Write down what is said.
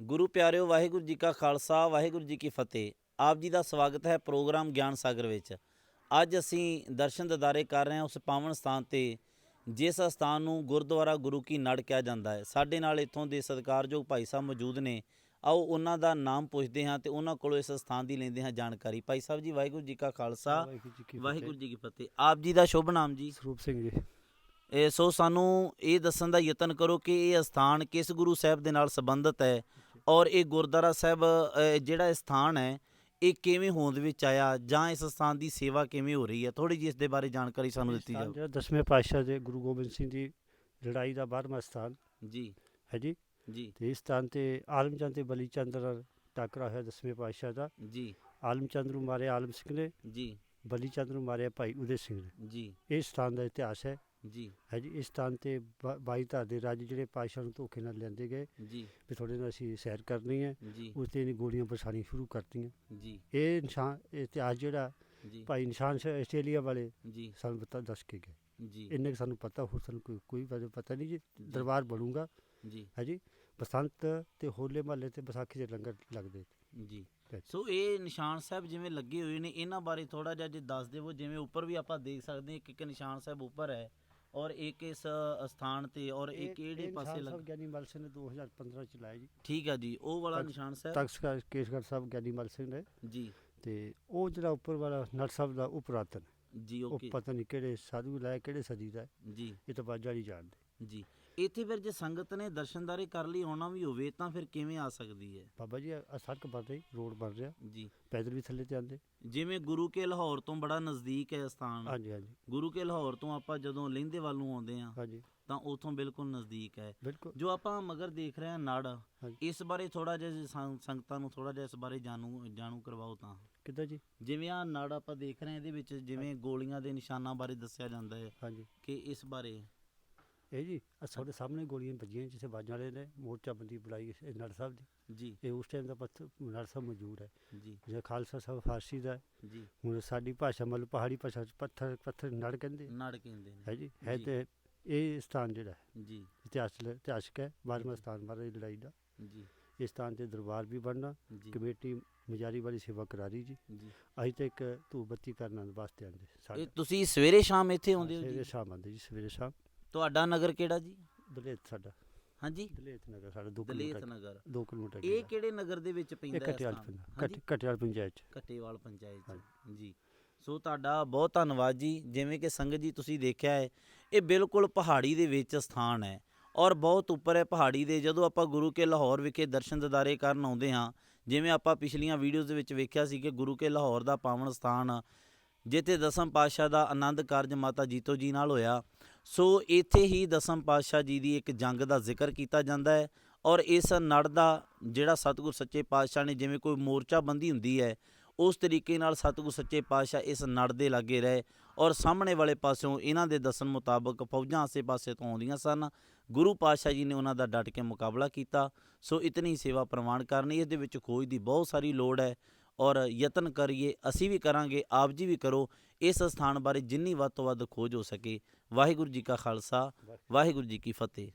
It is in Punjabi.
ਗੁਰੂ ਪਿਆਰਿਓ ਵਾਹਿਗੁਰੂ ਜੀ ਕਾ ਖਾਲਸਾ ਵਾਹਿਗੁਰੂ ਜੀ ਕੀ ਫਤਿਹ। ਆਪ ਜੀ ਦਾ ਸਵਾਗਤ ਹੈ ਪ੍ਰੋਗਰਾਮ ਗਿਆਨ ਸਾਗਰ ਵਿੱਚ। ਅੱਜ ਅਸੀਂ ਦਰਸ਼ਨ ਦਿਦਾਰੇ ਕਰ ਰਹੇ ਹਾਂ ਉਸ ਪਾਵਨ ਸਥਾਨ ਤੇ ਜਿਸ ਸਥਾਨ ਨੂੰ ਗੁਰਦੁਆਰਾ ਗੁਰੂ ਕੀ ਨੜ ਕਿਹਾ ਜਾਂਦਾ ਹੈ। ਸਾਡੇ ਨਾਲ ਇੱਥੋਂ ਦੇ ਸਤਿਕਾਰਯੋਗ ਭਾਈ ਸਾਹਿਬ ਮੌਜੂਦ ਨੇ। ਆਓ ਉਹਨਾਂ ਦਾ ਨਾਮ ਪੁੱਛਦੇ ਹਾਂ ਤੇ ਉਹਨਾਂ ਕੋਲੋਂ ਇਸ ਸਥਾਨ ਦੀ ਲੈਂਦੇ ਹਾਂ ਜਾਣਕਾਰੀ। ਭਾਈ ਸਾਹਿਬ ਜੀ ਵਾਹਿਗੁਰੂ ਜੀ ਕਾ ਖਾਲਸਾ ਵਾਹਿਗੁਰੂ ਜੀ ਕੀ ਫਤਿਹ। ਆਪ ਜੀ ਦਾ ਸ਼ੁਭ ਨਾਮ ਜੀ। ਸਰੂਪ ਸਿੰਘ ਜੀ। ਇਹ ਸੋ ਸਾਨੂੰ ਇਹ ਦੱਸਣ ਦਾ ਯਤਨ ਕਰੋ ਕਿ ਇਹ ਸਥਾਨ ਕਿਸ ਗੁਰੂ ਸਾਹਿਬ ਦੇ ਨਾਲ ਸੰਬੰਧਿਤ ਹੈ ਔਰ ਇਹ ਗੁਰਦੁਆਰਾ ਸਾਹਿਬ ਜਿਹੜਾ ਸਥਾਨ ਹੈ ਇਹ ਕਿਵੇਂ ਹੋਂਦ ਵਿੱਚ ਆਇਆ? ਜਾਂ ਇਸ ਸਥਾਨ ਦੀ ਸੇਵਾ ਕਿਵੇਂ ਹੋ ਰਹੀ ਹੈ? ਥੋੜੀ ਜਿਹੀ ਇਸ ਦੇ ਬਾਰੇ ਜਾਣਕਾਰੀ ਸਾਨੂੰ ਦਿੱਤੀ ਜਿਹੜਾ ਦਸਵੇਂ ਪਾਤਸ਼ਾਹ ਦੇ ਗੁਰੂ ਗੋਬਿੰਦ ਸਿੰਘ ਦੀ ਲੜਾਈ ਦਾ 12ਵਾਂ ਸਥਾਨ ਜੀ। ਹੈ ਜੀ। ਜੀ। ਤੇ ਇਸ ਸਥਾਨ ਤੇ ਆਲਮਚੰਦ ਤੇ ਬਲੀਚੰਦ ਨਾਲ ਟਾਕਰਾ ਹੋਇਆ ਦਸਵੇਂ ਪਾਤਸ਼ਾਹ ਦਾ। ਜੀ। ਆਲਮਚੰਦ ਨੂੰ ਮਾਰਿਆ ਆਲਮ ਸਿੰਘ ਨੇ। ਜੀ। ਬਲੀਚੰਦ ਨੂੰ ਮਾਰਿਆ ਭਾਈ ਉਦੇ ਸਿੰਘ ਨੇ। ਜੀ। ਇਹ ਸਥਾਨ ਦਾ ਇਤਿਹਾਸ ਹੈ। ਜੀ। ਹੈ ਜੀ ਇਸ ਸਥਾਨ ਤੇ ਬ- ਬਾਈ ਧਾਰ ਦੇ ਰਾਜ ਜਿਹੜੇ ਪਾਤਸ਼ਾਹ ਨੂੰ ਧੋਖੇ ਨਾਲ ਲੈਂਦੇ ਗਏ ਜੀ। ਵੀ ਤੁਹਾਡੇ ਨਾਲ ਅਸੀਂ ਸੈਰ ਕਰਨੀ ਹੈ। ਉਸ ਤੇ ਇਹਨੇ ਗੋਲੀਆਂ ਬਰਸਾਣੀਆਂ ਸ਼ੁਰੂ ਕਰਤੀਆਂ। ਜੀ। ਇਹ ਨਿਸ਼ਾਨ ਇਹ ਇਤਿਹਾਸ ਜਿਹੜਾ ਭਾਈ ਨਿਸ਼ਾਨ ਸ਼ਾਹ ਆਸਟ੍ਰੇਲੀਆ ਵਾਲੇ ਜੀ। ਸਾਨੂੰ ਬਤਾ ਦੱਸ ਕੇ ਗਏ। ਜੀ। ਇੰਨੇ ਸਾਨੂੰ ਪਤਾ ਹੋਰ ਸਾਨੂੰ ਕੋਈ ਕੋਈ ਪਤਾ ਨਹੀਂ ਜੀ। ਦਰਬਾਰ ਬਣੂਗਾ। ਜੀ। ਹੈ ਜੀ। ਬਸੰਤ ਤੇ ਹੋਲੇ ਮਹੱਲੇ ਤੇ ਵਿਸਾਖੀ ਦੇ ਲੰਗਰ ਲੱਗਦੇ। ਜੀ। ਸੋ ਇਹ ਨਿਸ਼ਾਨ ਸਾਹਿਬ ਜਿਵੇਂ ਲੱਗੇ ਹੋਏ ਨੇ ਇਹਨਾਂ ਬਾਰੇ ਥੋੜਾ ਜਿਹਾ ਜੇ ਦੱਸ ਦੇਵੋ ਜਿਵੇਂ ਉੱਪਰ ਵੀ ਆਪਾਂ ਦੇਖ ਸਕਦੇ ਹਾਂ ਇੱਕ ਇੱਕ ਨਿਸ਼ਾਨ ਸਾਹਿਬ ਉੱਪਰ ਹੈ। ਔਰ ਇੱਕ ਇਸ ਅ, ਸਥਾਨ ਤੇ ਔਰ ਇਹ ਕਿਹੜੇ ਪਾਸੇ ਲੱਗ ਗਿਆਨੀ ਮਲ ਸਿੰਘ ਨੇ 2015 ਚ ਲਾਇਆ ਜੀ। ਠੀਕ ਹੈ ਜੀ ਉਹ ਵਾਲਾ ਨਿਸ਼ਾਨ ਸਾਹਿਬ? ਤਖਤ ਕੇਸਗੜ੍ਹ ਸਾਹਿਬ ਗਿਆਨੀ ਮਲ ਸਿੰਘ ਨੇ। ਜੀ। ਤੇ ਉਹ ਜਿਹੜਾ ਉੱਪਰ ਵਾਲਾ ਨਰ ਸਾਹਿਬ ਦਾ ਉਹ ਪੁਰਾਤਨ ਜੀ ਉਹ ਪਤਾ ਨਹੀਂ ਕਿਹੜੇ ਸਾਧੂ ਲਾਇਆ ਕਿਹੜੇ ਸਦੀ ਦਾ ਜੀ। ਇਹ ਤਾਂ ਬਾਜਾ ਨਹੀਂ ਜਾਣਦੇ। ਜੀ। ਇੱਥੇ ਫਿਰ ਜੇ ਸੰਗਤ ਨੇ ਦਰਸ਼ਨਦਾਰੇ ਕਰ ਲਈ ਆਉਣਾ ਵੀ ਹੋਵੇ ਤਾਂ ਫਿਰ ਕਿਵੇਂ ਆ ਸਕਦੀ ਹੈ? ਬਾਬਾ ਜੀ ਆ ਸੜਕ ਬਣ ਰਹੀ ਰੋਡ ਬਣ ਰਿਹਾ। ਜੀ। ਪੈਦਲ ਵੀ ਥੱਲੇ ਤੇ ਆਂਦੇ ਜਿਵੇਂ ਗੁਰੂ ਕੇ ਲਾਹੌਰ ਤੋਂ ਬੜਾ ਨਜ਼ਦੀਕ ਹੈ ਸਥਾਨ। ਹਾਂਜੀ ਹਾਂਜੀ। ਗੁਰੂ ਕੇ ਲਾਹੌਰ ਤੋਂ ਆਪਾਂ ਜਦੋਂ ਲਹਿੰਦੇ ਵੱਲ ਨੂੰ ਆਉਂਦੇ ਆ ਹਾਂਜੀ। ਤਾਂ ਉਥੋਂ ਬਿਲਕੁਲ ਨਜ਼ਦੀਕ ਹੈ। ਜੋ ਆਪਾਂ ਮਗਰ ਦੇਖ ਰਹੇ ਹਾਂ ਨੜ। ਇਸ ਬਾਰੇ ਥੋੜਾ ਜਿਹਾ ਸੰਗਤਾਂ ਨੂੰ ਥੋੜਾ ਜਿਹਾ ਇਸ ਬਾਰੇ ਜਾਣੂ ਜਾਣੂ ਕਰਵਾਓ ਤਾਂ। ਕਿੱਦਾਂ ਜੀ? ਜਿਵੇਂ ਆ ਨੜ ਆਪਾਂ ਦੇਖ ਰਹੇ ਹਾਂ ਇਹਦੇ ਵਿੱਚ ਜਿਵੇਂ ਗੋਲੀਆਂ ਦੇ ਨਿਸ਼ਾਨਾਂ ਬਾਰੇ ਦੱਸਿਆ ਜਾਂਦਾ ਹੈ ਹਾਂਜੀ। ਕਿ ਇਸ ਬਾਰੇ। ਇਹ ਜੀ ਆਹ ਸਾਡੇ ਸਾਹਮਣੇ ਗੋਲੀਆਂ ਵੱਜੀਆਂ ਜਿੱਥੇ ਬਾਜਾਂ ਵਾਲੇ ਨੇ ਮੋਰਚਾਬੰਦੀ ਬੁਲਾਈ ਇਹ ਨੜ ਸਾਹਿਬ ਦੀ ਜੀ। ਇਹ ਉਸ ਟਾਈਮ ਦਾ ਪੱਥਰ ਨੜ ਸਾਹਿਬ ਮੌਜੂਦ ਹੈ। ਜੀ। ਜਿਹੜਾ ਖਾਲਸਾ ਸਾਹਿਬ ਫਾਰਸੀ ਦਾ ਹੈ। ਜੀ। ਹੁਣ ਸਾਡੀ ਭਾਸ਼ਾ ਮਤਲਬ ਪਹਾੜੀ ਭਾਸ਼ਾ ਚ ਪੱਥਰ ਪੱਥਰ ਨੜ ਕਹਿੰਦੇ ਨੜ ਕਹਿੰਦੇ ਹੈ ਜੀ ਹੈ ਜੀ। ਤੇ ਇਹ ਸਥਾਨ ਜਿਹੜਾ ਹੈ। ਜੀ। ਇਤਿਹਾਸ ਇਤਿਹਾਸਕ ਹੈ ਬਾਰਵਾਂ ਸਥਾਨ ਬਾਰੇ ਲੜਾਈ ਦਾ। ਜੀ। ਇਸ ਸਥਾਨ ਤੇ ਦਰਬਾਰ ਵੀ ਬਣਨਾ ਜੀ। ਕਮੇਟੀ ਮਜਾਰੀ ਵਾਲੀ ਸੇਵਾ ਕਰਾ ਰਹੀ ਜੀ। ਜੀ। ਅਸੀਂ ਤਾਂ ਇੱਕ ਧੂਪ ਬੱਤੀ ਕਰਨ ਵਾਸਤੇ ਆਂਦੇ ਸਾਡੇ। ਤੁਸੀਂ ਸਵੇਰੇ ਸ਼ਾਮ ਇੱਥੇ ਆਉਂਦੇ ਹੋ ਸਵੇਰੇ ਜੀ? ਸ਼ਾਮ ਆਉਂਦੇ ਜੀ ਸਵੇਰੇ ਸ਼ਾਮ। ਤੁਹਾਡਾ ਨਗਰ ਕਿਹੜਾ ਜੀ? ਦਲੇਤ ਸਾਡਾ। ਹਾਂਜੀ? ਦਲੇਤ ਨਗਰ ਸਾਡਾ 2 ਦਲੇਤ ਕਿਲੋਮੀਟਰ ਨਗਰ। 2 ਕਿਲੋਮੀਟਰ ਇਹ ਕਿਹੜੇ ਨਗਰ ਦੇ ਵਿੱਚ ਪੈਂਦਾ ਹੈ ਕਟਿਆਲ ਸਥਾਨ? ਪਿੰਡ? ਕਟਿਆਲ ਪੰਚਾਇਤ ਚ। ਕਟੇਵਾਲ ਪੰਚਾਇਤ ਚ। ਜੀ। ਸੋ ਤੁਹਾਡਾ ਬਹੁਤ ਧੰਨਵਾਦ ਜੀ। ਜਿਵੇਂ ਕਿ ਸੰਗਤ ਜੀ ਤੁਸੀਂ ਦੇਖਿਆ ਹੈ ਇਹ ਬਿਲਕੁਲ ਪਹਾੜੀ ਦੇ ਵਿੱਚ ਸਥਾਨ ਹੈ ਔਰ ਬਹੁਤ ਉੱਪਰ ਹੈ ਪਹਾੜੀ ਦੇ। ਜਦੋਂ ਆਪਾਂ ਗੁਰੂ ਕੇ ਲਾਹੌਰ ਵਿਖੇ ਦਰਸ਼ਨ ਦਿਦਾਰੇ ਕਰਨ ਆਉਂਦੇ ਹਾਂ ਜਿਵੇਂ ਆਪਾਂ ਪਿਛਲੀਆਂ ਵੀਡੀਓਜ਼ ਦੇ ਵਿੱਚ ਵੇਖਿਆ ਸੀ ਕਿ ਗੁਰੂ ਕੇ ਲਾਹੌਰ ਦਾ ਪਾਵਨ ਸਥਾਨ ਜਿੱਥੇ ਦਸਮ ਪਾਤਸ਼ਾਹ ਦਾ ਆਨੰਦ ਕਾਰਜ ਮਾਤਾ ਜੀਤੋ ਜੀ ਨਾਲ ਹੋਇਆ ਸੋ ਇੱਥੇ ਹੀ ਦਸਮ ਪਾਤਸ਼ਾਹ ਜੀ ਦੀ ਇੱਕ ਜੰਗ ਦਾ ਜ਼ਿਕਰ ਕੀਤਾ ਜਾਂਦਾ ਹੈ ਔਰ ਇਸ ਨੜ ਦਾ ਜਿਹੜਾ ਸਤਿਗੁਰ ਸੱਚੇ ਪਾਤਸ਼ਾਹ ਨੇ ਜਿਵੇਂ ਕੋਈ ਮੋਰਚਾ ਬੰਦੀ ਹੁੰਦੀ ਹੈ, ਉਸ ਤਰੀਕੇ ਨਾਲ ਸਤਿਗੁਰ ਸੱਚੇ ਪਾਤਸ਼ਾਹ ਇਸ ਨੜ ਦੇ ਲਾਗੇ ਰਹੇ ਔਰ ਸਾਹਮਣੇ ਵਾਲੇ ਪਾਸਿਓਂ ਇਹਨਾਂ ਦੇ ਦੱਸਣ ਮੁਤਾਬਕ ਫੌਜਾਂ ਆਸੇ-ਪਾਸੇ ਤੋਂ ਆਉਂਦੀਆਂ ਸਨ। ਗੁਰੂ ਪਾਤਸ਼ਾਹ ਜੀ ਨੇ ਉਹਨਾਂ ਦਾ ਡਟ ਕੇ ਮੁਕਾਬਲਾ ਕੀਤਾ। ਸੋ ਇਤਨੀ ਸੇਵਾ ਪ੍ਰਵਾਨ ਕਰਨੀ ਇਸ ਦੇ ਵਿੱਚ ਖੋਜ ਦੀ ਬਹੁਤ ਸਾਰੀ ਲੋੜ ਹੈ। ਔਰ ਯਤਨ ਕਰੀਏ ਅਸੀਂ ਵੀ ਕਰਾਂਗੇ ਆਪ ਜੀ ਵੀ ਕਰੋ। ਇਸ ਸਥਾਨ ਬਾਰੇ ਜਿੰਨੀ ਵੱਧ ਤੋਂ ਵੱਧ ਖੋਜ ਹੋ ਸਕੇ। ਵਾਹਿਗੁਰੂ ਜੀ ਕਾ ਖਾਲਸਾ ਵਾਹਿਗੁਰੂ ਜੀ ਕੀ ਫਤਿਹ।